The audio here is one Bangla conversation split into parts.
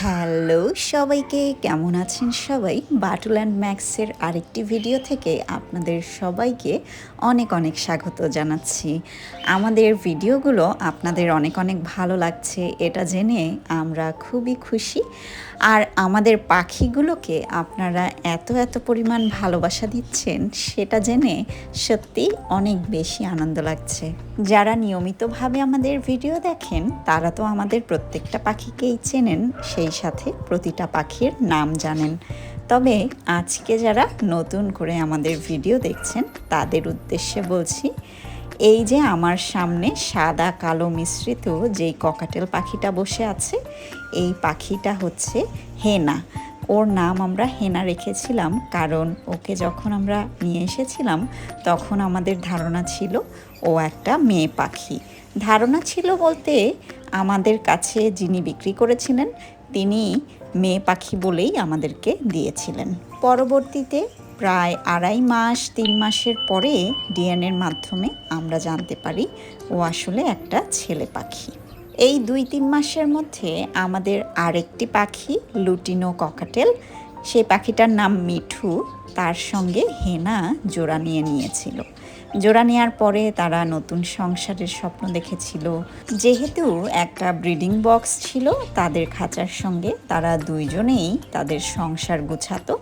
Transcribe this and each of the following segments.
হ্যালো সবাইকে, কেমন আছেন সবাই? বাটুল অ্যান্ড ম্যাক্সের আরেকটি ভিডিও থেকে আপনাদের সবাইকে অনেক অনেক স্বাগত জানাচ্ছি। আমাদের ভিডিওগুলো আপনাদের অনেক অনেক ভালো লাগছে, এটা জেনে আমরা খুবই খুশি। আর আমাদের পাখিগুলোকে আপনারা এত এত পরিমাণ ভালোবাসা দিচ্ছেন, সেটা জেনে সত্যি অনেক বেশি আনন্দ লাগছে। যারা নিয়মিতভাবে আমাদের ভিডিও দেখেন, তারা তো আমাদের প্রত্যেকটা পাখিকেই চেনেন, সেই সাথে প্রতিটা পাখির নাম জানেন। তবে আজকে যারা নতুন করে আমাদের ভিডিও দেখছেন, তাদের উদ্দেশ্যে বলছি এই যে আমার সামনে সাদা কালো মিশ্রিত যেই ককাটেল পাখিটা বসে আছে, এই পাখিটা হচ্ছে হেনা। ওর নাম আমরা হেনা রেখেছিলাম কারণ ওকে যখন আমরা নিয়ে এসেছিলাম, তখন আমাদের ধারণা ছিল ও একটা মেয়ে পাখি। ধারণা ছিল বলতে আমাদের কাছে যিনি বিক্রি করেছিলেন, তিনি মেয়ে পাখি বলেই আমাদেরকে দিয়েছিলেন। পরবর্তীতে প্রায় আড়াই মাস, তিন মাসের পরে ডিএনএর মাধ্যমে আমরা জানতে পারি ও আসলে একটা ছেলে পাখি। এই দুই, তিন মাসের মধ্যে আমাদের আরেকটি পাখি, লুটিনো ককাটেল, সেই পাখিটার নাম মিঠু, তার সঙ্গে হেনা জোড়া নিয়ে নিয়েছিল। জোড়া নেওয়ার পরে তারা নতুন সংসারের স্বপ্ন দেখেছিল। যেহেতু একটা ব্রিডিং বক্স ছিল, তাদের খাঁচার সঙ্গে তারা দুইজনেই তাদের সংসার গুছাতো।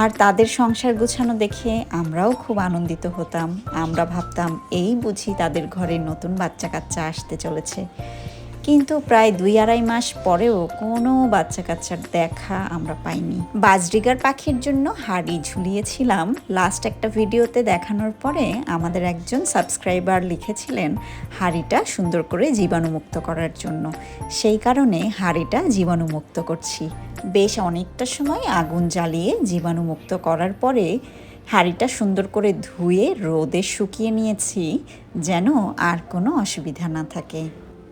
আর তাদের সংসার গুছানো দেখে আমরাও খুব আনন্দিত হতাম। আমরা ভাবতাম, এই বুঝি তাদের ঘরে নতুন বাচ্চা কাচ্চা আসতে চলেছে। কিন্তু প্রায় দুই আড়াই মাস পরেও কোনো বাচ্চা কাচ্চার দেখা আমরা পাইনি। বাজরিগার পাখির জন্য হাড়ি ঝুলিয়েছিলাম। লাস্ট একটা ভিডিওতে দেখানোর পরে আমাদের একজন সাবস্ক্রাইবার লিখেছিলেন হাড়িটা সুন্দর করে জীবাণুমুক্ত করার জন্য। সেই কারণে হাড়িটা জীবাণুমুক্ত করছি। বেশ অনেকটা সময় আগুন জ্বালিয়ে জীবাণুমুক্ত করার পরে হাঁড়িটা সুন্দর করে ধুয়ে রোদে শুকিয়ে নিয়েছি যেন আর কোনো অসুবিধা না থাকে।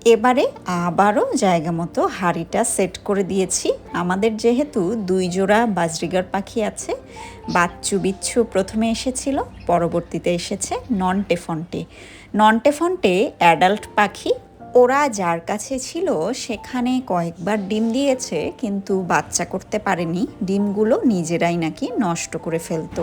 এবারে আবারও জায়গা মতো হাঁড়িটা সেট করে দিয়েছি। আমাদের যেহেতু দুই জোড়া বাজরিগার পাখি আছে, বাচ্চু বিচ্ছু প্রথমে এসেছিল, পরবর্তীতে এসেছে নন টেফন্টে নন টেফন্টে অ্যাডাল্ট পাখি ওরা যার কাছে ছিল সেখানে কয়েকবার ডিম দিয়েছে, কিন্তু বাচ্চা করতে পারেনি। ডিমগুলো নিজেরাই নাকি নষ্ট করে ফেলতো।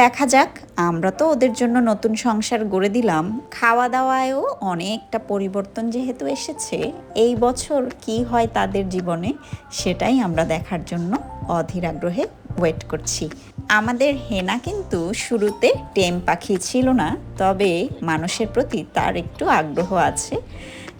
দেখা যাক, আমরা তো ওদের জন্য নতুন সংসার গড়ে দিলাম। খাওয়া দাওয়ায়ও অনেকটা পরিবর্তন যেহেতু এসেছে, এই বছর কি হয় তাদের জীবনে সেটাই আমরা দেখার জন্য অধীর আগ্রহে ওয়েট করছি। আমাদের হেনা কিন্তু শুরুতে টেম পাখি ছিল না, তবে মানুষের প্রতি তার একটু আগ্রহ আছে।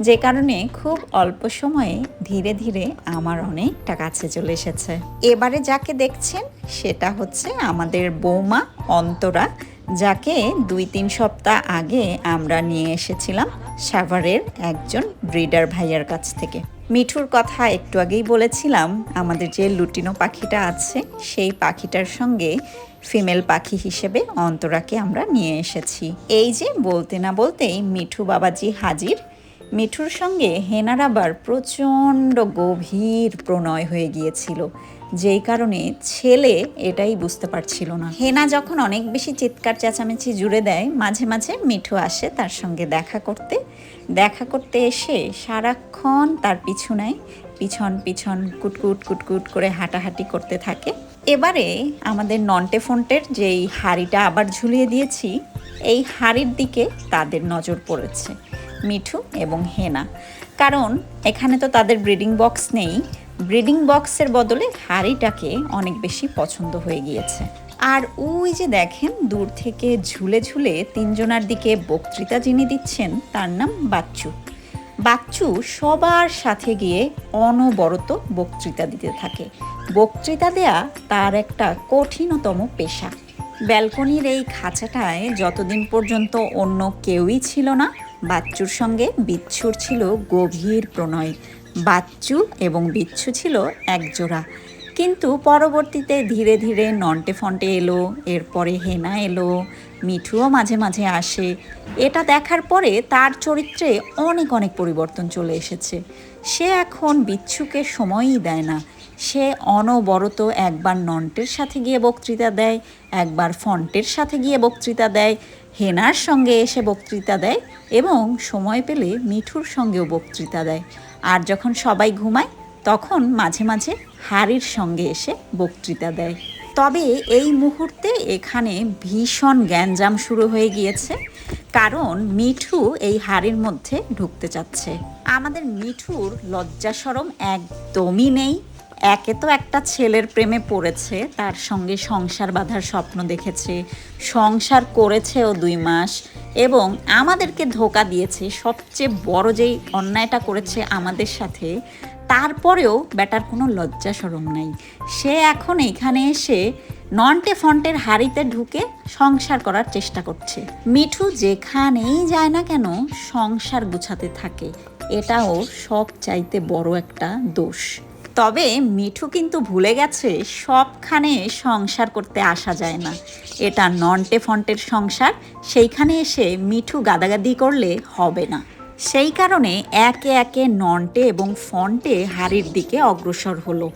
যে কারণে খুব অল্প সময়ে ধীরে ধীরে আমার অনেকটা কাছে চলে এসেছে। এবারে যাকে দেখছেন, সেটা হচ্ছে আমাদের বৌমা অন্তরা, যাকে দুই তিন সপ্তাহ আগে আমরা নিয়ে এসেছিলাম সাভারের একজন ব্রিডার ভাইয়ার কাছ থেকে। মিঠুর কথা একটু আগেই বলেছিলাম, আমাদের যে লুটিনো পাখিটা আছে, সেই পাখিটার সঙ্গে ফিমেল পাখি হিসেবে অন্তরাকে আমরা নিয়ে এসেছি। এই যে বলতে না বলতেই মিঠু বাবাজি হাজির মিঠুর সঙ্গে হেনার আবার প্রচণ্ড গভীর প্রণয় হয়ে গিয়েছিল। যেই কারণে ছেলে এটাই বুঝতে পারছিল না। হেনা যখন অনেক বেশি চিৎকার চেঁচামেচি জুড়ে দেয়, মাঝে মাঝে মিঠু আসে তার সঙ্গে দেখা করতে। দেখা করতে এসে সারাক্ষণ তার পিছু নেয়, পিছন পিছন কুটকুট কুটকুট করে হাঁটাহাঁটি করতে থাকে। এবারে আমাদের নন্টে ফন্টের যেই হাড়িটা আবার ঝুলিয়ে দিয়েছি, এই হাড়ির দিকে তাদের নজর পড়েছে। মিঠু এবং হেনা। কারণ এখানে তো তাদের ব্রিডিং বক্স নেই। ব্রিডিং বক্সের বদলে হাড়িটাকে অনেক বেশি পছন্দ হয়ে গিয়েছে। আর ওই যে দেখেন, দূর থেকে ঝুলে ঝুলে তিনজনার দিকে বক্তৃতা যিনি দিচ্ছেন, তার নাম বাচ্চু। বাচ্চু সবার সাথে গিয়ে অনবরত বক্তৃতা দিতে থাকে। বক্তৃতা দেয়া তার একটা কঠিনতম পেশা। ব্যালকনির এই খাঁচাটায় যতদিন পর্যন্ত অন্য কেউই ছিল না বাচ্চুর সঙ্গে বিচ্ছুর ছিল গভীর প্রণয়। বাচ্চু এবং বিচ্ছু ছিল একজোড়া। কিন্তু পরবর্তীতে ধীরে ধীরে নন্টে ফন্টে এলো, এরপরে হেনা এলো, মিঠুও মাঝে মাঝে আসে। এটা দেখার পরে তার চরিত্রে অনেক অনেক পরিবর্তন চলে এসেছে। সে এখন বিচ্ছুকে সময়ই দেয় না। সে অনবরত একবার নন্টের সাথে গিয়ে বক্তৃতা দেয়, একবার ফন্টের সাথে গিয়ে বক্তৃতা দেয় হেনার সঙ্গে এসে বক্তৃতা দেয় এবং সময় পেলে মিঠুর সঙ্গেও বক্তৃতা দেয়। আর যখন সবাই ঘুমায়, তখন মাঝে মাঝে হাড়ির সঙ্গে এসে বক্তৃতা দেয়। তবে এই মুহূর্তে এখানে ভীষণ গ্যাঞ্জাম শুরু হয়ে গিয়েছে, কারণ মিঠু এই হাড়ির মধ্যে ঢুকতে চাচ্ছে। আমাদের মিঠুর লজ্জা সরম একদমই নেই। একে তো একটা ছেলের প্রেমে পড়েছে, তার সঙ্গে সংসার বাঁধার স্বপ্ন দেখেছে, সংসার করেছে ও দুই মাস, এবং আমাদেরকে ধোকা দিয়েছে, সবচেয়ে বড় যেই অন্যায়টা করেছে আমাদের সাথে, তারপরেও ব্যাটার কোনো লজ্জা সরম নাই। সে এখন এখানে এসে নন্টে ফন্টের হাড়িতে ঢুকে সংসার করার চেষ্টা করছে। মিঠু যেখানেই যায় না কেন, সংসার গুছাতে থাকে। এটা ওর সব চাইতে বড় একটা দোষ। তবে মিঠু কিন্তু ভুলে গেছে, সবখানে সংসার করতে আসা যায় না। এটা নন্টে ফন্টের সংসার, সেইখানে এসে মিঠু গাদাগাদি করলে হবে না। সেই কারণে একে একে নন্টে এবং ফন্টে হাড়ির দিকে অগ্রসর হলো।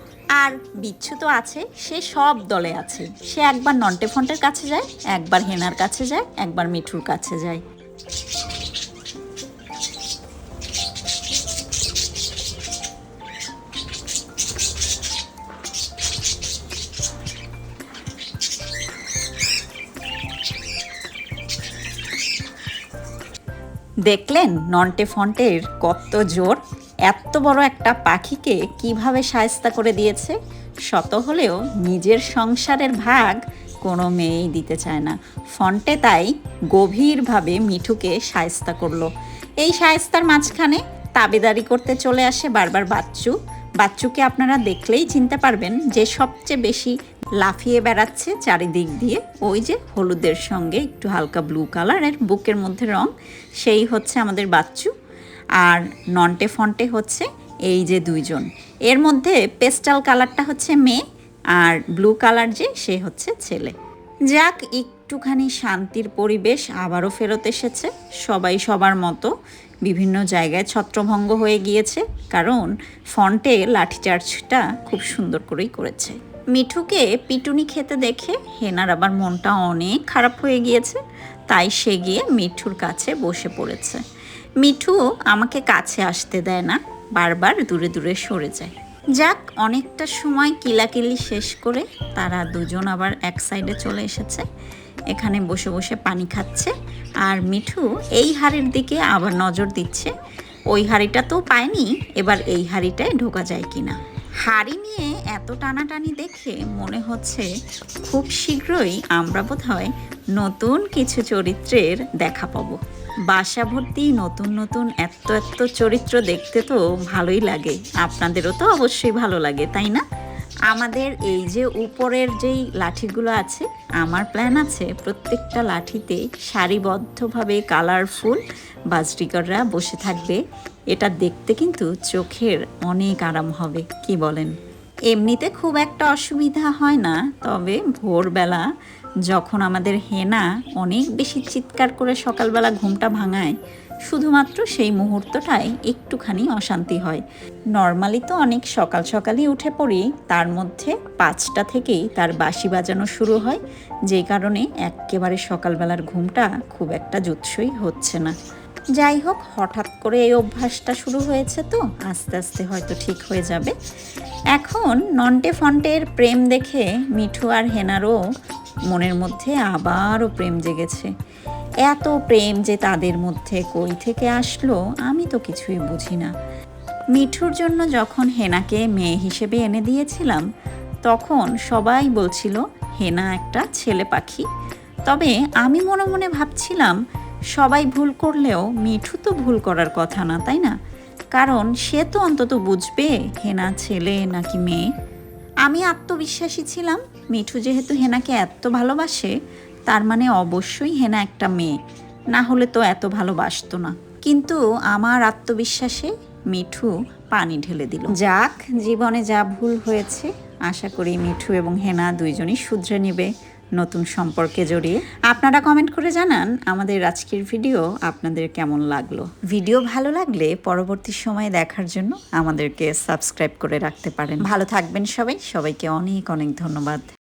আর বিচ্ছু তো আছে, সে সব দলে আছে। সে একবার নন্টে ফন্টের কাছে যায়, একবার হেনার কাছে যায়, একবার মিঠুর কাছে যায়। দেখলেন নন্টে ফন্টের কত জোর? এত বড় একটা পাখিকে কীভাবে সায়স্তা করে দিয়েছে? শত হলেও নিজের সংসারের ভাগ কোনো মেয়েই দিতে চায় না। ফন্টে তাই গভীরভাবে মিঠুকে সায়স্তা করল। এই সায়স্তার মাঝখানে তাবেদারি করতে চলে আসে বারবার বাচ্চু। বাচ্চুকে আপনারা দেখলেই চিনতে পারবেন যে সবচেয়ে বেশি লাফিয়ে বেড়াচ্ছে চারিদিক দিয়ে ওই যে হলুদের সঙ্গে একটু হালকা ব্লু কালারের বুকের মধ্যে রং, সেই হচ্ছে আমাদের বাচ্চু। আর নন্টে ফন্টে হচ্ছে এই যে দুইজন। এর মধ্যে পেস্টাল কালারটা হচ্ছে মেয়ে আর ব্লু কালার যে, সে হচ্ছে ছেলে। যাক, একটুখানি শান্তির পরিবেশ আবারও ফেরত এসেছে। সবাই সবার মতো বিভিন্ন জায়গায় ছত্রভঙ্গ হয়ে গিয়েছে, কারণ ফন্টে লাঠিচার্জটা খুব সুন্দর করেই করেছে। মিঠুকে পিটুনি খেতে দেখে হেনার আবার মনটা অনেক খারাপ হয়ে গিয়েছে, তাই সে গিয়ে মিঠুর কাছে বসে পড়েছে। মিঠু আমাকে কাছে আসতে দেয় না, বারবার দূরে দূরে সরে যায়। যাক, অনেকটা সময় কিলাকিলি শেষ করে তারা দুজন আবার এক সাইডে চলে এসেছে। এখানে বসে বসে পানি খাচ্ছে। আর মিঠু এই হাড়ির দিকে আবার নজর দিচ্ছে। ওই হাড়িটা তো পায়নি, এবার এই হাড়িটায় ঢোকা যায় কিনা। হাড়ি নিয়ে এত টানাটানি দেখে মনে হচ্ছে খুব শীঘ্রই আমরা বোধহয় নতুন কিছু চরিত্রের দেখা পাবো। বাসা ভর্তি নতুন নতুন এত এত চরিত্র দেখতে তো ভালোই লাগে। আপনাদেরও তো অবশ্যই ভালো লাগে, তাই না? আমাদের এই যে উপরের যেই লাঠিগুলো আছে, আমার প্ল্যান আছে প্রত্যেকটা লাঠিতে সারিবদ্ধভাবে কালারফুল বা স্টিকাররা বসে থাকবে। এটা দেখতে কিন্তু চোখের অনেক আরাম হবে, কি বলেন? এমনিতে খুব একটা অসুবিধা হয় না, তবে ভোরবেলা যখন আমাদের হেনা অনেক বেশি চিৎকার করে সকালবেলা ঘুমটা ভাঙায়, শুধুমাত্র সেই মুহূর্তটাই একটুখানি অশান্তি হয়। নর্মালি তো অনেক সকাল সকালই উঠে পড়ি, তার মধ্যে পাঁচটা থেকেই তার বাঁশি বাজানো শুরু হয় যেই কারণে একেবারে সকালবেলার ঘুমটা খুব একটা জুৎসই হচ্ছে না। যাই হোক, হঠাৎ করে এই অভ্যাসটা শুরু হয়েছে তো, আস্তে আস্তে হয়তো ঠিক হয়ে যাবে। এখন নন্টে ফন্টের প্রেম দেখে মিঠু আর হেনারও মনের মধ্যে আবারও প্রেম জেগেছে। এত প্রেম যে তাদের মধ্যে কই থেকে আসলো, আমি তো কিছুই বুঝি না। মিঠুর জন্য যখন হেনাকে মেয়ে হিসেবে এনে দিয়েছিলাম, তখন সবাই বলছিল, হেনা একটা ছেলে পাখি। তবে আমি মনে মনে ভাবছিলাম, সবাই ভুল করলেও মিঠু তো ভুল করার কথা না, তাই না? কারণ সে তো অন্তত বুঝবে, হেনা ছেলে নাকি মেয়ে? আমি আত্মবিশ্বাসী ছিলাম মিঠু যেহেতু হেনাকে এত ভালোবাসে, তার মানে অবশ্যই হেনা একটা মেয়ে। না হলে তো এত ভালোবাসতো না। কিন্তু আমার আত্মবিশ্বাসে মিঠু পানি ঢেলে দিল। যাক, জীবনে যা ভুল হয়েছে, আশা করি মিঠু এবং হেনা দুইজনই শুধরে নেবে নতুন সম্পর্কে জড়িয়ে। আপনারা কমেন্ট করে জানান আমাদের আজকের ভিডিও আপনাদের কেমন লাগল। ভিডিও ভালো লাগলে পরবর্তী সময়ে দেখার জন্য আমাদেরকে সাবস্ক্রাইব করে রাখতে পারেন। ভালো থাকবেন সবাই। সবাইকে অনেক অনেক ধন্যবাদ।